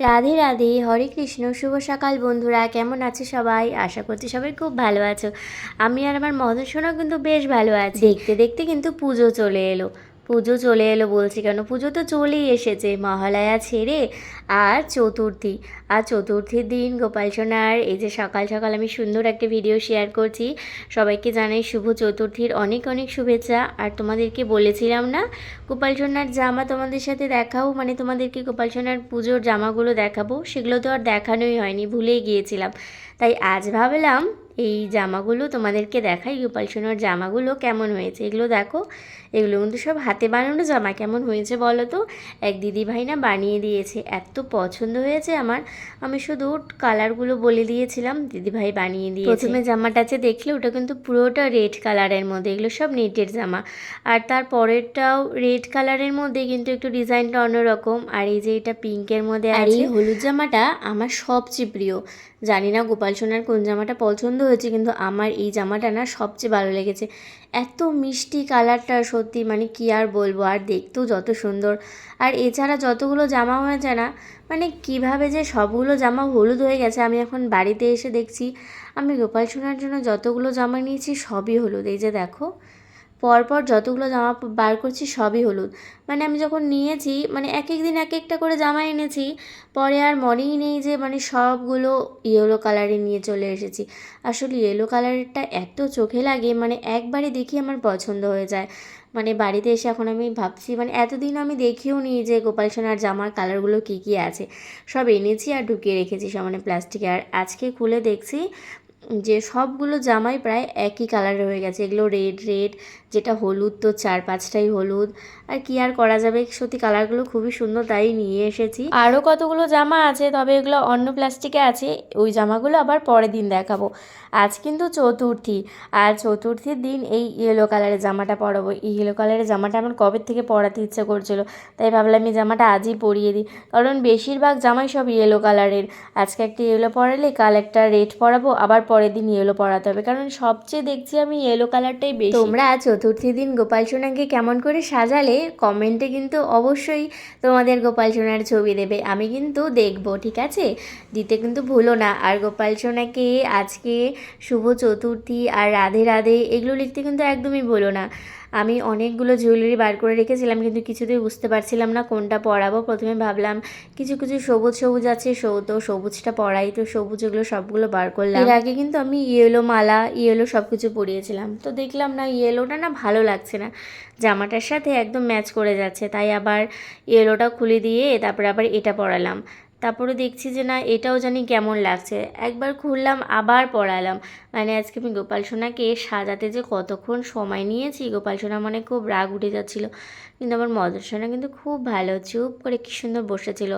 রাধে রাধে, হরে কৃষ্ণ, শুভ সকাল বন্ধুরা, কেমন আছে সবাই? আশা করছি সবাই খুব ভালো আছো। আমি আর আমার মদন সোনা কিন্তু বেশ ভালো আছি। দেখতে দেখতে কিন্তু পুজো চলে এলো। পুজো চলে এলো বলছি কেন? পুজো তো চলেই এসেছে, মহালয়া ছেড়ে আর চতুর্থী। আর চতুর্থীর দিন গোপাল সোনার এই যে সকাল সকাল আমি সুন্দর একটা ভিডিও শেয়ার করছি। সবাইকে জানাই শুভ চতুর্থীর অনেক অনেক শুভেচ্ছা। আর তোমাদেরকে বলেছিলাম না, গোপাল সোনার জামা তোমাদের সাথে দেখাও মানে তোমাদেরকে গোপাল সোনার পুজোর জামাগুলো দেখাবো? সেগুলো তো আর দেখানোই হয়নি, ভুলেই গিয়েছিলাম। তাই আজ ভাবলাম এই জামাগুলো তোমাদেরকে দেখাই গোপাল সোনার জামাগুলো কেমন হয়েছে? এগুলো দেখো এগুলো কিন্তু সব হাতে বানানো জামা। কেমন হয়েছে বলো তো? এক দিদি ভাই না বানিয়ে দিয়েছে। এত পছন্দ হয়েছে আমার। আমি শুধু কালারগুলো বলে দিয়েছিলাম দিদি ভাই বানিয়ে দিয়ে প্রথমে জামাটা আছে দেখলে ওটা কিন্তু পুরোটা রেড কালারের মধ্যে। এগুলো সব নেটের জামা। আর তার পরেরটাও রেড কালারের মধ্যে কিন্তু একটু ডিজাইনটা অন্যরকম। আর এই যে এটা পিঙ্কের মধ্যে আর এই হলুদ জামাটা আমার সবচেয়ে প্রিয়। জানি না গোপাল সোনার কোন জামাটা পছন্দ হয়েছে, কিন্তু আমার এই জামাটা না সবচেয়ে ভালো লেগেছে। এত মিষ্টি কালারটা সত্যি মানে কি আর বলব, আর দেখতেও যত সুন্দর। আর এছাড়া যতগুলো জামা হয়েছে না মানে কীভাবে যে সবগুলো জামা হলুদ হয়ে গেছে, আমি এখন বাড়িতে এসে দেখছি। আমি গোপাল সোনার জন্য যতগুলো জামা নিয়েছি, সবই হলুদ। এই যে দেখো পরপর যতগুলো জামা বার করছি সবই হলুদ। মানে আমি যখন নিয়েছি মানে এক এক দিন এক একটা করে জামা এনেছি, পরে আর মনেই নেই যে মানে সবগুলো ইয়েলো কালারে নিয়ে চলে এসেছি। আসলে ইয়েলো কালারেরটা এত চোখে লাগে মানে একবারে দেখি আমার পছন্দ হয়ে যায়। মানে বাড়িতে এসে এখন আমি ভাবছি মানে এতদিন আমি দেখিও নি যে গোপাল সোনার জামার কালারগুলো কী কী আছে। সব এনেছি আর ঢুকিয়ে রেখেছি সব মানে প্লাস্টিকে আর আজকে খুলে দেখছি যে সবগুলো জামাই প্রায় একই কালারের হয়ে গেছে। এগুলো রেড রেড যেটা হলুদ তো চার পাঁচটাই হলুদ। আর কি আর করা যাবে? সত্যি কালারগুলো খুবই সুন্দর, তাই নিয়ে এসেছি। আরও কতগুলো জামা আছে, তবে এগুলো অন্য প্লাস্টিকে আছে। ওই জামাগুলো আবার পরের দিন দেখাবো। আজ কিন্তু চতুর্থী, আর চতুর্থীর দিন এই ইয়েলো কালারের জামাটা পরাবো। ইয়েলো কালারের জামাটা আমার কবে থেকে পরাতে ইচ্ছে করছিল, তাই ভাবলাম এই জামাটা আজই পরিয়ে দিই। কারণ বেশিরভাগ জামাই সব ইয়েলো কালারের আজকে একটা ইয়েলো পরালে, কাল একটা রেড পরাবো, আবার পরের দিন ইয়েলো পরাতে হবে। কারণ সবচেয়ে দেখছি আমি ইয়েলো কালারটাই বেশি। তোমরা চতুর্থী দিন গোপাল সোনাকে কেমন করে সাজালে কমেন্টে কিন্তু অবশ্যই তোমাদের গোপাল সোনার ছবি দেবে। আমি কিন্তু দেখব, ঠিক আছে? দিতে কিন্তু ভুলো না। আর গোপাল সোনাকে আজকে শুভ চতুর্থী আর রাধে রাধে এগুলো লিখতে কিন্তু একদমই ভুলো না। আমি অনেকগুলো জুয়েলারি বার করে রেখেছিলাম, কিন্তু কিছুতেই বুঝতে পারছিলাম না কোনটা পরাবো। প্রথমে ভাবলাম, কিছু কিছু সবুজ সবুজ আছে তো সবুজটা পরাই, তো সবুজ এগুলো সবগুলো বার করলাম। এর আগে কিন্তু আমি ইয়েলো মালা ইয়েলো সব কিছু পরিয়েছিলাম। তো দেখলাম না ইয়েলোটা না ভালো লাগছে না। জামাটার সাথে একদম ম্যাচ করে যাচ্ছে, তাই আবার ইয়েলোটা খুলে দিয়ে তারপরে আবার এটা পরালাম। তারপরে দেখছি যে না, এটাও জানি কেমন লাগছে। একবার খুললাম, আবার পড়ালাম মানে আজকে আমি গোপাল সোনাকে সাজাতে যে কতক্ষণ সময় নিয়েছি, গোপাল সোনা মানে খুব রাগ উঠে যাচ্ছিল। কিন্তু আমার মদর সোনা কিন্তু খুব ভালো, চুপ করে কী সুন্দর বসেছিল।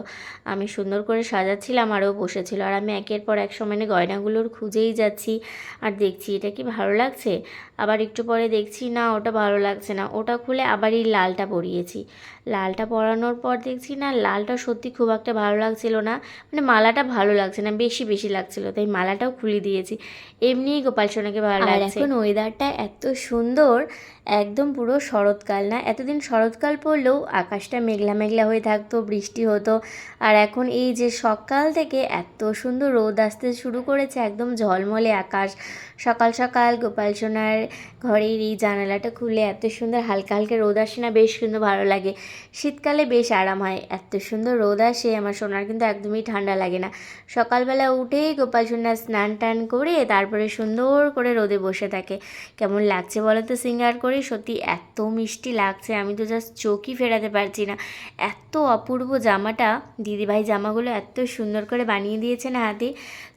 আমি সুন্দর করে সাজাচ্ছিলাম, আরও বসেছিল। আর আমি একের পর এক সময় গয়নাগুলোর খুঁজেই যাচ্ছি আর দেখছি এটা কি ভালো লাগছে। আবার একটু পরে দেখছি, না, ওটা ভালো লাগছে না। ওটা খুলে আবার এই লালটা পরিয়েছি। লালটা পরানোর পর দেখছি, না, লালটা সত্যি খুব একটা ভালো লাগছিল না। মানে মালাটা ভালো লাগছে না, বেশি বেশি লাগছিল। তাই মালাটাও খুলে দিয়েছি। এমনিই গোপাল সোনাকে ভালো লাগছে। এখন ওয়েদারটা এত সুন্দর একদম পুরো শরৎকাল না? এতদিন শরৎকাল পড়লেও আকাশটা মেঘলা মেঘলা হয়ে থাকতো, বৃষ্টি হতো। আর এখন এই যে সকাল থেকে এত সুন্দর রোদ আসতে শুরু করেছে, একদম ঝলমলে আকাশ। সকাল সকাল গোপাল সোনার ঘরের এই জানালাটা খুলে এত সুন্দর হালকা হালকা রোদ আসে না? বেশ সুন্দর ভালো লাগে। শীতকালে বেশ আরাম হয়। এত সুন্দর রোদ আসে, আমার সোনার কিন্তু একদমই ঠান্ডা লাগে না। সকালবেলা উঠেই গোপাল সোনার স্নান টান করে তারপরে সুন্দর করে রোদে বসে থাকে। কেমন লাগছে বলো তো সিঙ্গার করে? সত্যি এত মিষ্টি লাগছে, আমি তো জাস্ট চোখই ফেরাতে পারছি না। এত অপূর্ব জামাটা, দিদিভাই জামাগুলো এত সুন্দর করে বানিয়ে দিয়েছে না হাতে।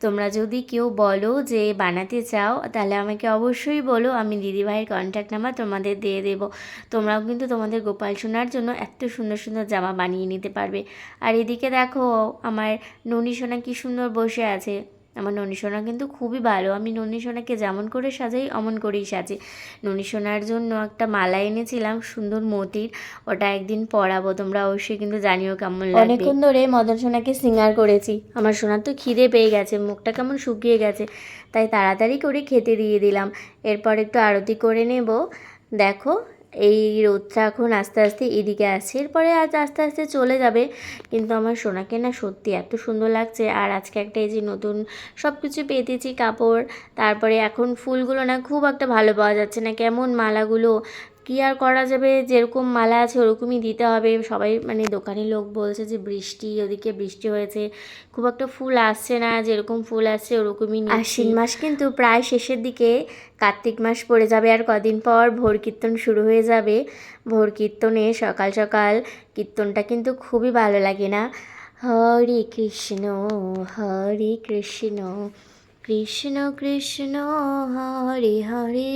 তোমরা যদি কেউ বলো যে বানাতে চাও, তাহলে আমাকে অবশ্যই বলো, আমি দিদিভাইয়ের কন্ট্যাক্ট নাম্বার তোমাদের দিয়ে দেবো। তোমরাও কিন্তু তোমাদের গোপাল সোনার জন্য এত সুন্দর সুন্দর জামা বানিয়ে নিতে পারবে। আর এদিকে দেখো, আমার ননী সোনা কী সুন্দর বসে আছে। আমার ননী সোনা কিন্তু খুবই ভালো। আমি ননী সোনাকে যেমন করে সাজাই, অমন করেই সাজি। ননী সোনার জন্য একটা মালা এনেছিলাম, সুন্দর মতির। ওটা একদিন পরাবো, তোমরা অবশ্যই কিন্তু জানিও কেমন লাগবে। অনেকক্ষণ ধরে মদন সোনাকে সিঙ্গার করেছি। আমার সোনার তো খিদে পেয়ে গেছে, মুখটা কেমন শুকিয়ে গেছে। তাই তাড়াতাড়ি করে খেতে দিয়ে দিলাম। এরপর একটু আরতি করে নেব। দেখো এই রোদটা এখন আস্তে আস্তে এদিকে আসছে। এরপরে আজ আস্তে আস্তে চলে যাবে। কিন্তু আমার সোনাকে না সত্যি এত সুন্দর লাগছে। আর আজকে একটা এই যে নতুন সব কিছু পেতেছি কাপড়, তারপরে এখন ফুলগুলো না খুব একটা ভালো পাওয়া যাচ্ছে না। কেমন মালাগুলো কি আর করা যাবে? যেরকম মালা আছে ওরকমই দিতে হবে। সবাই মানে দোকানি লোক বলছে যে বৃষ্টি, ওদিকে বৃষ্টি হয়েছে। খুব একটা ফুল আসছে না, যেরকম ফুল আসছে ওরকমই আশ্বিন মাস কিন্তু প্রায় শেষের দিকে। কার্তিক মাস পড়ে যাবে আর কদিন পর ভোর কীর্তন শুরু হয়ে যাবে। ভোর কীর্তনে সকাল সকাল কীর্তনটা কিন্তু খুবই ভালো লাগে না। হরে কৃষ্ণ হরে কৃষ্ণ কৃষ্ণ কৃষ্ণ, হরে হরে।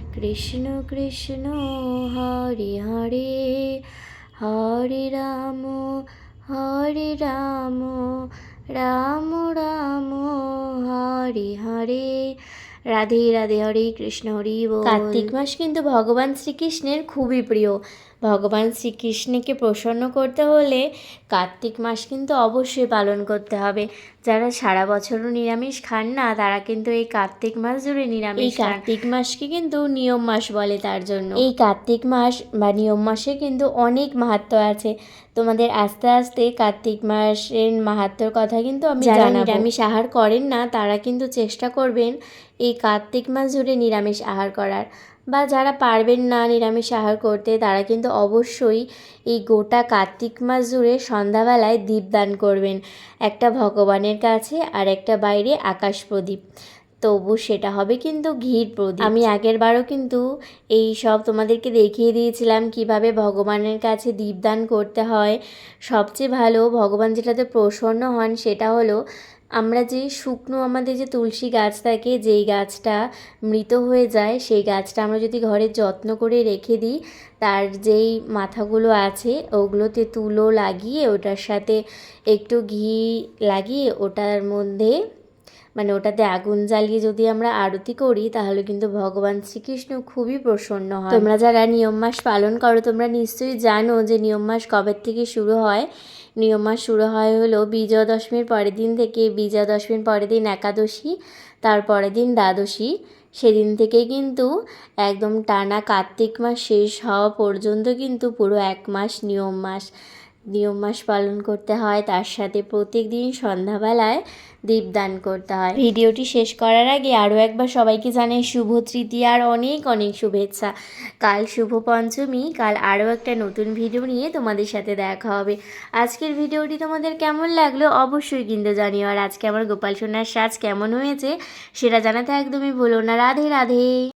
কৃষ্ণ কৃষ্ণ হরে হরে হরে রাম হরে রাম রাম রাম, হরে হরে। রাধে রাধে হরে কৃষ্ণ হরি কার্তিক মাস কিন্তু ভগবান শ্রীকৃষ্ণের খুবই প্রিয়। ভগবান শ্রীকৃষ্ণকে প্রসন্ন করতে হলে কার্তিক মাস কিন্তু অবশ্যই পালন করতে হবে। যারা সারা বছরও নিরামিষ খান না তারা কিন্তু এই কার্তিক মাস জুড়ে নিরামিষ এই কার্তিক মাসকে কিন্তু নিয়ম মাস বলে তার জন্য। এই কার্তিক মাস বা নিয়ম মাসে কিন্তু অনেক মাহাত্ম আছে। তোমাদের আস্তে আস্তে কার্তিক মাসের মাহাত্ম্যর কথা কিন্তু আমি যারা নিরামিষ আহার করেন না তারা কিন্তু চেষ্টা করবেন এই কার্তিক মাস জুড়ে নিরামিষ আহার করার। বা যারা পারবেন না নিরামিষ আহার করতে তারা কিন্তু অবশ্যই এই গোটা কার্তিক মাস জুড়ে সন্ধ্যাবেলায় দীপদান করবেন। একটা ভগবানের কাছে আর একটা বাইরে আকাশ প্রদীপ। তবু সেটা হবে কিন্তু ঘির প্রদীপ। আমি আগের বারও কিন্তু এই সব তোমাদেরকে দেখিয়ে দিয়েছিলাম কীভাবে ভগবানের কাছে দীপদান করতে হয়। সবচেয়ে ভালো ভগবান যেটাতে প্রসন্ন হন সেটা হলো আমরা যে শুকনো আমাদের যে তুলসী গাছ থাকে, যেই গাছটা মৃত হয়ে যায়, সেই গাছটা আমরা যদি ঘরে যত্ন করে রেখে দিই, তার যেই মাথাগুলো আছে ওগুলোতে তুলো লাগিয়ে ওটার সাথে একটু ঘি লাগিয়ে ওটার মধ্যে মানে ওটাতে আগুন জ্বালিয়ে যদি আমরা আরতি করি, তাহলে কিন্তু ভগবান শ্রীকৃষ্ণ খুবই প্রসন্ন হয়। তোমরা যারা নিয়ম মাস পালন করো, তোমরা নিশ্চয়ই জানো যে নিয়ম মাস কবে থেকে শুরু হয়। নিয়ম মাস শুরু হয় হলো বিজয়া দশমীর পরের দিন থেকে বিজয়া দশমীর পরের দিন একাদশী, তার পরের দিন দ্বাদশী। সেদিন থেকে কিন্তু একদম টানা কার্তিক মাস শেষ হওয়া পর্যন্ত কিন্তু পুরো এক মাস নিয়ম মাস। নিয়ম মাস পালন করতে হয়, তার সাথে প্রত্যেক দিন সন্ধ্যাবেলায় দীপদান করতে হয়। ভিডিওটি শেষ করার আগে আরও একবার সবাইকে জানাই শুভ তৃতীয়ার অনেক অনেক শুভেচ্ছা। কাল শুভ পঞ্চমী, কাল আরও একটা নতুন ভিডিও নিয়ে তোমাদের সাথে দেখা হবে। আজকের ভিডিওটি তোমাদের কেমন লাগল অবশ্যই কিন্তু জানিও। আর আজকে আমার গোপাল সোনার সাজ কেমন হয়েছে সেটা জানাতে একদমই ভুলো না। রাধে রাধে।